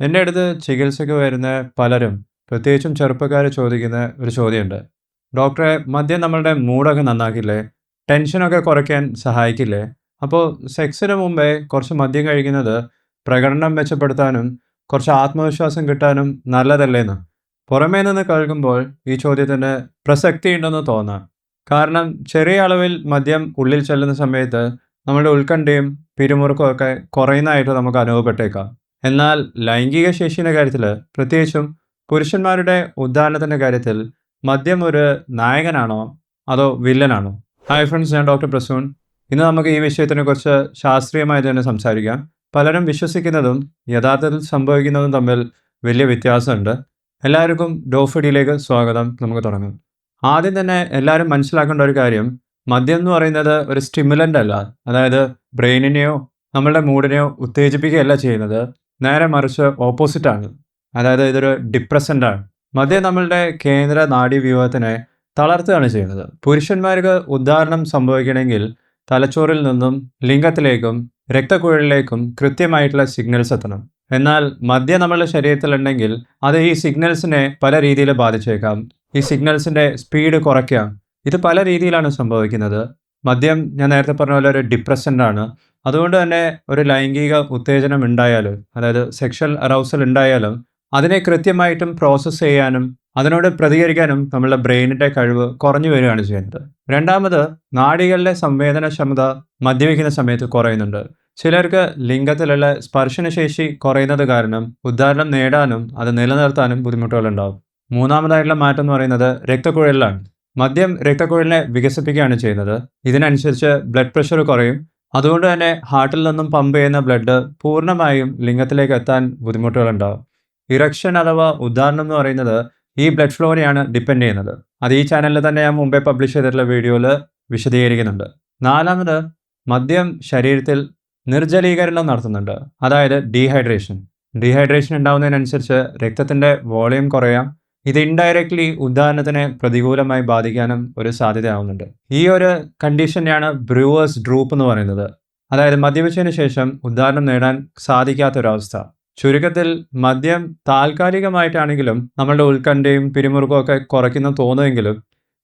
എന്റെ അടുത്ത് ചികിത്സയ്ക്ക് വരുന്ന പലരും പ്രത്യേകിച്ചും ചെറുപ്പക്കാർ ചോദിക്കുന്ന ഒരു ചോദ്യമുണ്ട്. ഡോക്ടറെ മദ്യം നമ്മളുടെ മൂഡൊക്കെ നന്നാക്കില്ലേ? ടെൻഷനൊക്കെ കുറയ്ക്കാൻ സഹായിക്കില്ലേ? അപ്പോൾ സെക്സിന് മുമ്പേ കുറച്ച് മദ്യം കഴിക്കുന്നത് പ്രകടനം മെച്ചപ്പെടുത്താനും കുറച്ച് ആത്മവിശ്വാസം കിട്ടാനും നല്ലതല്ലേന്ന്. പുറമേ നിന്ന് കേൾക്കുമ്പോൾ ഈ ചോദ്യത്തിന് പ്രസക്തി ഉണ്ടെന്ന് തോന്നാം. കാരണം ചെറിയ അളവിൽ മദ്യം ഉള്ളിൽ ചെല്ലുന്ന സമയത്ത് നമ്മുടെ ഉത്കണ്ഠയും പിരിമുറുക്കവും ഒക്കെ കുറയുന്നതായിട്ട് നമുക്ക് അനുഭവപ്പെട്ടേക്കാം. എന്നാൽ ലൈംഗിക ശേഷിയുടെ കാര്യത്തിൽ പ്രത്യേകിച്ചും പുരുഷന്മാരുടെ ഉദാഹരണത്തിന്റെ കാര്യത്തിൽ മദ്യം ഒരു നായകനാണോ അതോ വില്ലനാണോ? ഹായ് ഫ്രണ്ട്സ് ഞാൻ ഡോക്ടർ പ്രസൂൺ. ഇന്ന് നമുക്ക് ഈ വിഷയത്തിനെ കുറിച്ച് ശാസ്ത്രീയമായി തന്നെ സംസാരിക്കാം. പലരും വിശ്വസിക്കുന്നതും യഥാർത്ഥത്തിൽ സംഭവിക്കുന്നതും തമ്മിൽ വലിയ വ്യത്യാസമുണ്ട്. എല്ലാവർക്കും ഡോഫിഡിയിലേക്ക് സ്വാഗതം. നമുക്ക് തുടങ്ങാം. ആദ്യം തന്നെ എല്ലാവരും മനസ്സിലാക്കേണ്ട ഒരു കാര്യം. മദ്യം എന്ന് പറയുന്നത് ഒരു സ്റ്റിമുലന്റ് അല്ല. അതായത് ബ്രെയിനിനെയോ നമ്മളുടെ മൂഡിനെയോ ഉത്തേജിപ്പിക്കുകയല്ല ചെയ്യുന്നത്. നേരെ മറിച്ച് ഓപ്പോസിറ്റാണ് അതായത് ഇതൊരു ഡിപ്രസന്റ് ആണ്. മദ്യം നമ്മളുടെ കേന്ദ്ര നാഡീവ്യൂഹത്തിനെ തളർത്തുകയാണ് ചെയ്യുന്നത്. പുരുഷന്മാർക്ക് ഉദ്ധാരണം സംഭവിക്കണമെങ്കിൽ തലച്ചോറിൽ നിന്നും ലിംഗത്തിലേക്കും രക്തക്കുഴലിലേക്കും കൃത്യമായിട്ടുള്ള സിഗ്നൽസ് എത്തണം. എന്നാൽ മദ്യം നമ്മളുടെ ശരീരത്തിലുണ്ടെങ്കിൽ അത് ഈ സിഗ്നൽസിനെ പല രീതിയിൽ ബാധിച്ചേക്കാം. ഈ സിഗ്നൽസിന്റെ സ്പീഡ് കുറയ്ക്കാം. ഇത് പല രീതിയിലാണ് സംഭവിക്കുന്നത്. മദ്യം ഞാൻ നേരത്തെ പറഞ്ഞ പോലെ ഒരു ഡിപ്രസന്റ് ആണ്. അതുകൊണ്ട് തന്നെ ഒരു ലൈംഗിക ഉത്തേജനം ഉണ്ടായാലും അതായത് സെക്ഷൽ അറൗസൽ ഉണ്ടായാലും അതിനെ കൃത്യമായിട്ടും പ്രോസസ്സ് ചെയ്യാനും അതിനോട് പ്രതികരിക്കാനും നമ്മളുടെ ബ്രെയിനിന്റെ കഴിവ് കുറഞ്ഞു വരികയാണ് ചെയ്യുന്നത്. രണ്ടാമത് നാടികളിലെ സംവേദനക്ഷമത മദ്യപിക്കുന്ന സമയത്ത് കുറയുന്നുണ്ട്. ചിലർക്ക് ലിംഗത്തിലുള്ള സ്പർശനശേഷി കുറയുന്നത് കാരണം ഉദ്ധാരണം നേടാനും അത് നിലനിർത്താനും ബുദ്ധിമുട്ടുകളുണ്ടാവും. മൂന്നാമതായിട്ടുള്ള മാറ്റം എന്ന് പറയുന്നത് രക്തക്കുഴലിലാണ്. മദ്യം രക്തക്കുഴലിനെ വികസിപ്പിക്കുകയാണ് ചെയ്യുന്നത്. ഇതിനനുസരിച്ച് ബ്ലഡ് പ്രഷർ കുറയും അതുകൊണ്ട് തന്നെ ഹാർട്ടിൽ നിന്നും പമ്പ് ചെയ്യുന്ന ബ്ലഡ് പൂർണമായും ലിംഗത്തിലേക്ക് എത്താൻ ബുദ്ധിമുട്ടുകളുണ്ടാവും. ഇറക്ഷൻ അഥവാ ഉദാഹരണം എന്ന് പറയുന്നത് ഈ ബ്ലഡ് ഫ്ലോനെയാണ് ഡിപ്പെൻഡ് ചെയ്യുന്നത്. അത് ഈ ചാനലിൽ തന്നെ ഞാൻ മുമ്പേ പബ്ലിഷ് ചെയ്തിട്ടുള്ള വീഡിയോയിൽ വിശദീകരിക്കുന്നുണ്ട്. നാലാമത് മദ്യം ശരീരത്തിൽ നിർജലീകരണം നടത്തുന്നുണ്ട്. അതായത് ഡീഹൈഡ്രേഷൻ ഡീഹൈഡ്രേഷൻ ഉണ്ടാകുന്നതിനനുസരിച്ച് രക്തത്തിന്റെ വോളിയം കുറയാം. ഇത് ഇൻഡയറക്ട്ലി ഉദാഹരണത്തിന് പ്രതികൂലമായി ബാധിക്കാനും ഒരു സാധ്യതയാവുന്നുണ്ട്. ഈ ഒരു കണ്ടീഷനെയാണ് ബ്രൂവേഴ്സ് ഡ്രൂപ്പ് എന്ന് പറയുന്നത്. അതായത് മദ്യപിച്ചതിന് ശേഷം ഉദാഹരണം നേടാൻ സാധിക്കാത്ത സാധിക്കാത്തൊരവസ്ഥ ചുരുക്കത്തിൽ മദ്യം താൽക്കാലികമായിട്ടാണെങ്കിലും നമ്മളുടെ ഉത്കണ്ഠയും പിരിമുറുക്കവും ഒക്കെ കുറയ്ക്കുന്ന തോന്നുമെങ്കിലും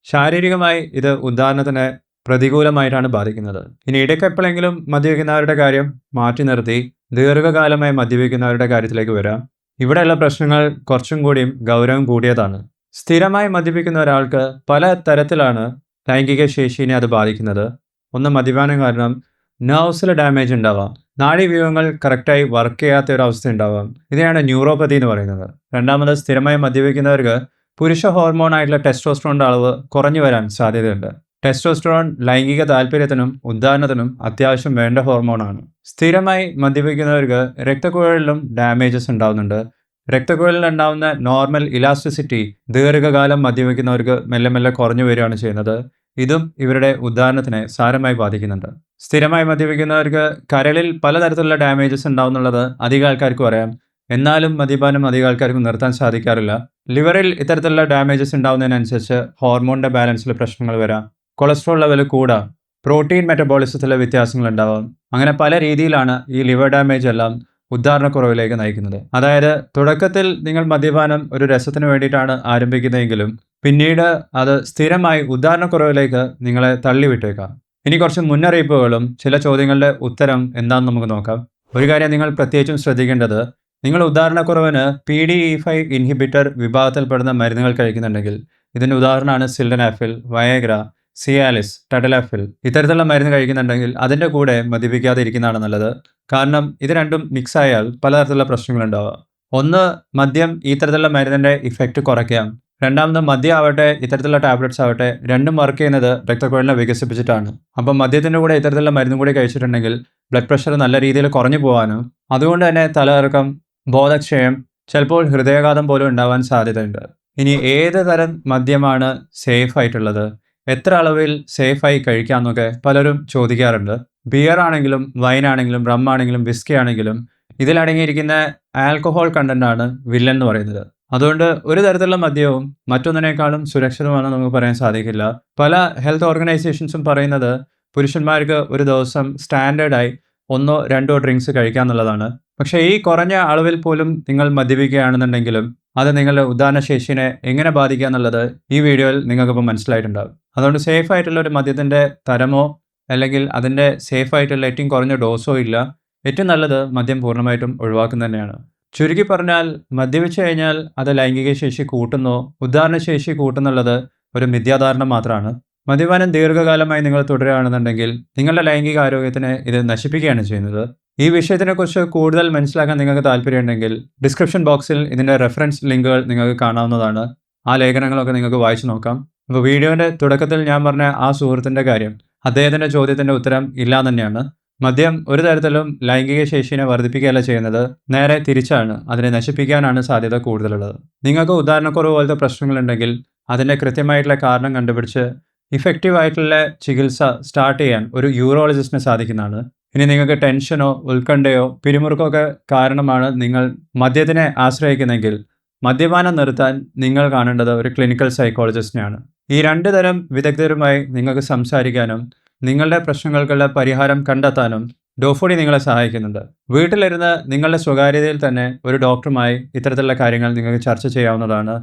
ശാരീരികമായി ഇത് ഉദാഹരണത്തിന് പ്രതികൂലമായിട്ടാണ് ബാധിക്കുന്നത്. ഇനി ഇടയ്ക്ക് എപ്പോഴെങ്കിലും മദ്യപിക്കുന്നവരുടെ കാര്യം മാറ്റി നിർത്തി ദീർഘകാലമായി മദ്യപിക്കുന്നവരുടെ കാര്യത്തിലേക്ക് വരാം. ഇവിടെയുള്ള പ്രശ്നങ്ങൾ കുറച്ചും കൂടിയും ഗൗരവം കൂടിയതാണ്. സ്ഥിരമായി മദ്യപിക്കുന്ന ഒരാൾക്ക് പല തരത്തിലാണ് ലൈംഗിക ശേഷിനെ അത് ബാധിക്കുന്നത്. ഒന്ന് മദ്യപാനം കാരണം നെർവ്സിൽ ഡാമേജ് ഉണ്ടാവാം. നാഡീവ്യൂഹങ്ങൾ കറക്റ്റായി വർക്ക് ചെയ്യാത്ത ഒരു അവസ്ഥ ഉണ്ടാവാം. ഇതിനെയാണ് ന്യൂറോപ്പതി എന്ന് പറയുന്നത്. രണ്ടാമത് സ്ഥിരമായി മദ്യപിക്കുന്നവർക്ക് പുരുഷ ഹോർമോൺ ആയിട്ടുള്ള ടെസ്റ്റോസ്ട്രോണിന്റെ അളവ് കുറഞ്ഞു വരാൻ സാധ്യതയുണ്ട്. ടെസ്റ്റോസ്ട്രോൺ ലൈംഗിക താല്പര്യത്തിനും ഉദ്ധാരണത്തിനും അത്യാവശ്യം വേണ്ട ഹോർമോണാണ്. സ്ഥിരമായി മദ്യപിക്കുന്നവർക്ക് രക്തക്കുഴലിലും ഡാമേജസ് ഉണ്ടാവുന്നുണ്ട്. രക്തക്കുഴലിൽ ഉണ്ടാവുന്ന നോർമൽ ഇലാസ്റ്റിസിറ്റി ദീർഘകാലം മദ്യപിക്കുന്നവർക്ക് മെല്ലെ മെല്ലെ കുറഞ്ഞു വരികയാണ് ചെയ്യുന്നത്. ഇതും ഇവരുടെ ഉദാഹരണത്തിനെ സാരമായി ബാധിക്കുന്നുണ്ട്. സ്ഥിരമായി മദ്യപിക്കുന്നവർക്ക് കരളിൽ പലതരത്തിലുള്ള ഡാമേജസ് ഉണ്ടാവുന്നുള്ളത് അധിക ആൾക്കാർക്കും അറിയാം. എന്നാലും മദ്യപാനം അധിക ആൾക്കാർക്ക് നിർത്താൻ സാധിക്കാറില്ല. ലിവറിൽ ഇത്തരത്തിലുള്ള ഡാമേജസ് ഉണ്ടാവുന്നതിനനുസരിച്ച് ഹോർമോണിന്റെ ബാലൻസിൽ പ്രശ്നങ്ങൾ വരാം. കൊളസ്ട്രോൾ ലെവൽ കൂടാം പ്രോട്ടീൻ മെറ്റബോളിസത്തിലെ വ്യത്യാസങ്ങൾ ഉണ്ടാവാം അങ്ങനെ പല രീതിയിലാണ് ഈ ലിവർ ഡാമേജ് എല്ലാം ഉദ്ധാരണക്കുറവിലേക്ക് നയിക്കുന്നത്. അതായത് തുടക്കത്തിൽ നിങ്ങൾ മദ്യപാനം ഒരു രസത്തിന് വേണ്ടിയിട്ടാണ് ആരംഭിക്കുന്നതെങ്കിലും പിന്നീട് അത് സ്ഥിരമായി ഉദ്ധാരണക്കുറവിലേക്ക് നിങ്ങളെ തള്ളിവിട്ടേക്കാം. ഇനി കുറച്ച് മുന്നറിയിപ്പുകളും ചില ചോദ്യങ്ങളുടെ ഉത്തരം എന്താണെന്ന് നമുക്ക് നോക്കാം. ഒരു കാര്യം നിങ്ങൾ പ്രത്യേകിച്ചും ശ്രദ്ധിക്കേണ്ടത് നിങ്ങൾ ഉദാഹരണക്കുറവിന് P D E five inhibitor വിഭാഗത്തിൽപ്പെടുന്ന മരുന്നുകൾ കഴിക്കുന്നുണ്ടെങ്കിൽ ഇതിന്റെ ഉദാഹരണമാണ് സിൽഡനാഫിൽ വയഗ്ര സിയാലിസ് ടഡലാഫിൽ. ഇത്തരത്തിലുള്ള മരുന്ന് കഴിക്കുന്നുണ്ടെങ്കിൽ അതിന്റെ കൂടെ മദ്യപിക്കാതെ ഇരിക്കുന്നതാണ് നല്ലത്. കാരണം ഇത് രണ്ടും മിക്സ് ആയാൽ പലതരത്തിലുള്ള പ്രശ്നങ്ങളുണ്ടാവുക ഒന്ന് മദ്യം ഈ തരത്തിലുള്ള മരുന്നിന്റെ ഇഫക്റ്റ് കുറയ്ക്കാം. രണ്ടാമത് മദ്യം ആവട്ടെ ഇത്തരത്തിലുള്ള ടാബ്ലറ്റ്സ് ആവട്ടെ രണ്ടും വർക്ക് ചെയ്യുന്നത് രക്തക്കുഴലിനെ വികസിപ്പിച്ചിട്ടാണ്. അപ്പം മദ്യത്തിന്റെ കൂടെ ഇത്തരത്തിലുള്ള മരുന്നും കൂടി കഴിച്ചിട്ടുണ്ടെങ്കിൽ ബ്ലഡ് പ്രഷർ നല്ല രീതിയിൽ കുറഞ്ഞു പോകാനും അതുകൊണ്ട് തന്നെ തലകറക്കം ബോധക്ഷയം ചിലപ്പോൾ ഹൃദയാഘാതം പോലും ഉണ്ടാവാൻ സാധ്യതയുണ്ട്. ഇനി ഏത് തരം മദ്യമാണ് സേഫ് ആയിട്ടുള്ളത്? എത്ര അളവിൽ സേഫായി കഴിക്കാമെന്നൊക്കെ പലരും ചോദിക്കാറുണ്ട്. ബിയർ ആണെങ്കിലും വൈൻ ആണെങ്കിലും റം ആണെങ്കിലും വിസ്കി ആണെങ്കിലും ഇതിലടങ്ങിയിരിക്കുന്ന ആൽക്കഹോൾ കണ്ടന്റ് ആണ് വില്ലൻ എന്ന് പറയുന്നത്. അതുകൊണ്ട് ഒരു തരത്തിലുള്ള മദ്യവും മറ്റൊന്നിനേക്കാളും സുരക്ഷിതമാണെന്ന് നമുക്ക് പറയാൻ സാധിക്കില്ല. പല ഹെൽത്ത് ഓർഗനൈസേഷൻസും പറയുന്നത് പുരുഷന്മാർക്ക് ഒരു ദിവസം സ്റ്റാൻഡേർഡായി ഒന്നോ രണ്ടോ ഡ്രിങ്ക്സ് കഴിക്കുക എന്നുള്ളതാണ്. പക്ഷേ ഈ കുറഞ്ഞ അളവിൽ പോലും നിങ്ങൾ മദ്യപിക്കുകയാണെന്നുണ്ടെങ്കിലും അത് നിങ്ങളുടെ ഉദാഹരണശേഷിനെ എങ്ങനെ ബാധിക്കുക എന്നുള്ളത് ഈ വീഡിയോയിൽ നിങ്ങൾക്കിപ്പോൾ മനസ്സിലായിട്ടുണ്ടാകും. അതുകൊണ്ട് സേഫ് ആയിട്ടുള്ള ഒരു മദ്യത്തിന്റെ തരമോ അല്ലെങ്കിൽ അതിന്റെ സേഫ് ആയിട്ടുള്ള ഏറ്റവും കുറഞ്ഞ ഡോസോ ഇല്ല. ഏറ്റവും നല്ലത് മദ്യം പൂർണമായിട്ടും ഒഴിവാക്കുന്ന തന്നെയാണ്. ചുരുക്കി പറഞ്ഞാൽ മദ്യപിച്ചു കഴിഞ്ഞാൽ അത് ലൈംഗിക ശേഷി കൂട്ടുന്നോ. ഉദാഹരണശേഷി കൂട്ടുന്നുള്ളത് ഒരു മിഥ്യാധാരണ മാത്രമാണ്. മദ്യപാനം ദീർഘകാലമായി നിങ്ങൾ തുടരുകയാണെന്നുണ്ടെങ്കിൽ നിങ്ങളുടെ ലൈംഗിക ആരോഗ്യത്തിന് ഇത് നശിപ്പിക്കുകയാണ് ചെയ്യുന്നത്. ഈ വിഷയത്തിനെക്കുറിച്ച് കൂടുതൽ മനസ്സിലാക്കാൻ നിങ്ങൾക്ക് താല്പര്യമുണ്ടെങ്കിൽ ഡിസ്ക്രിപ്ഷൻ ബോക്സിൽ ഇതിന്റെ റെഫറൻസ് ലിങ്കുകൾ നിങ്ങൾക്ക് കാണാവുന്നതാണ്. ആ ലേഖനങ്ങളൊക്കെ നിങ്ങൾക്ക് വായിച്ചു നോക്കാം. അപ്പോൾ വീഡിയോന്റെ തുടക്കത്തിൽ ഞാൻ പറഞ്ഞ ആ സുഹൃത്തിന്റെ കാര്യം അദ്ദേഹത്തിന്റെ ചോദ്യത്തിന്റെ ഉത്തരം ഇല്ല തന്നെയാണ്. മദ്യം ഒരു തരത്തിലും ലൈംഗിക ശേഷിനെ വർദ്ധിപ്പിക്കുകയല്ല ചെയ്യുന്നത് നേരെ തിരിച്ചാണ് അതിനെ നശിപ്പിക്കാനാണ് സാധ്യത കൂടുതലുള്ളത്. നിങ്ങൾക്ക് ഉദാഹരണക്കുറവ് പോലത്തെ പ്രശ്നങ്ങളുണ്ടെങ്കിൽ അതിന്റെ കൃത്യമായിട്ടുള്ള കാരണം കണ്ടുപിടിച്ച് ഇഫക്റ്റീവ് ആയിട്ടുള്ള ചികിത്സ സ്റ്റാർട്ട് ചെയ്യാൻ ഒരു യൂറോളജിസ്റ്റിന് സാധിക്കുന്നതാണ്. ഇനി നിങ്ങൾക്ക് ടെൻഷനോ ഉത്കണ്ഠയോ പിരിമുറുക്കമൊക്കെ കാരണമാണ് നിങ്ങൾ മദ്യത്തിനെ ആശ്രയിക്കുന്നെങ്കിൽ മദ്യപാനം നിർത്താൻ നിങ്ങൾ കാണേണ്ടത് ഒരു ക്ലിനിക്കൽ സൈക്കോളജിസ്റ്റിനെയാണ് ഈ രണ്ട് തരം വിദഗ്ധരുമായി നിങ്ങൾക്ക് സംസാരിക്കാനും നിങ്ങളുടെ പ്രശ്നങ്ങൾക്കുള്ള പരിഹാരം കണ്ടെത്താനും ഡോഫോണി നിങ്ങളെ സഹായിക്കുന്നുണ്ട്. വീട്ടിലിരുന്ന് നിങ്ങളുടെ സ്വകാര്യതയിൽ തന്നെ ഒരു ഡോക്ടറുമായി ഇത്തരത്തിലുള്ള കാര്യങ്ങൾ നിങ്ങൾക്ക് ചർച്ച ചെയ്യാവുന്നതാണ്.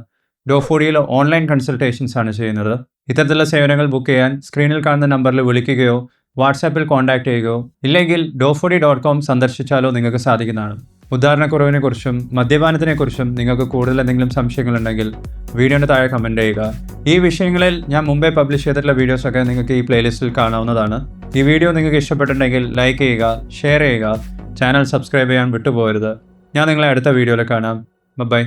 ഡോഫോഡിയിൽ ഓൺലൈൻ കൺസൾട്ടേഷൻസ് ആണ് ചെയ്യുന്നത്. ഇത്തരത്തിലുള്ള സേവനങ്ങൾ ബുക്ക് ചെയ്യാൻ സ്ക്രീനിൽ കാണുന്ന നമ്പറിൽ വിളിക്കുകയോ വാട്സാപ്പിൽ കോൺടാക്ട് ചെയ്യുകയോ ഇല്ലെങ്കിൽ ഡോഫോഡി ഡോട്ട് കോം സന്ദർശിച്ചാലോ നിങ്ങൾക്ക് സാധിക്കുന്നതാണ്. ഉദാഹരണക്കുറവിനെക്കുറിച്ചും മദ്യപാനത്തിനെക്കുറിച്ചും നിങ്ങൾക്ക് കൂടുതൽ എന്തെങ്കിലും സംശയങ്ങളുണ്ടെങ്കിൽ വീഡിയോന്റെ താഴെ കമന്റ് ചെയ്യുക. ഈ വിഷയങ്ങളിൽ ഞാൻ മുമ്പേ പബ്ലിഷ് ചെയ്തിട്ടുള്ള വീഡിയോസൊക്കെ നിങ്ങൾക്ക് ഈ പ്ലേലിസ്റ്റിൽ കാണാവുന്നതാണ്. ഈ വീഡിയോ നിങ്ങൾക്ക് ഇഷ്ടപ്പെട്ടിട്ടുണ്ടെങ്കിൽ ലൈക്ക് ചെയ്യുക ഷെയർ ചെയ്യുക ചാനൽ സബ്സ്ക്രൈബ് ചെയ്യാൻ വിട്ടുപോകരുത്. ഞാൻ നിങ്ങളെ അടുത്ത വീഡിയോയിൽ കാണാം. ബൈ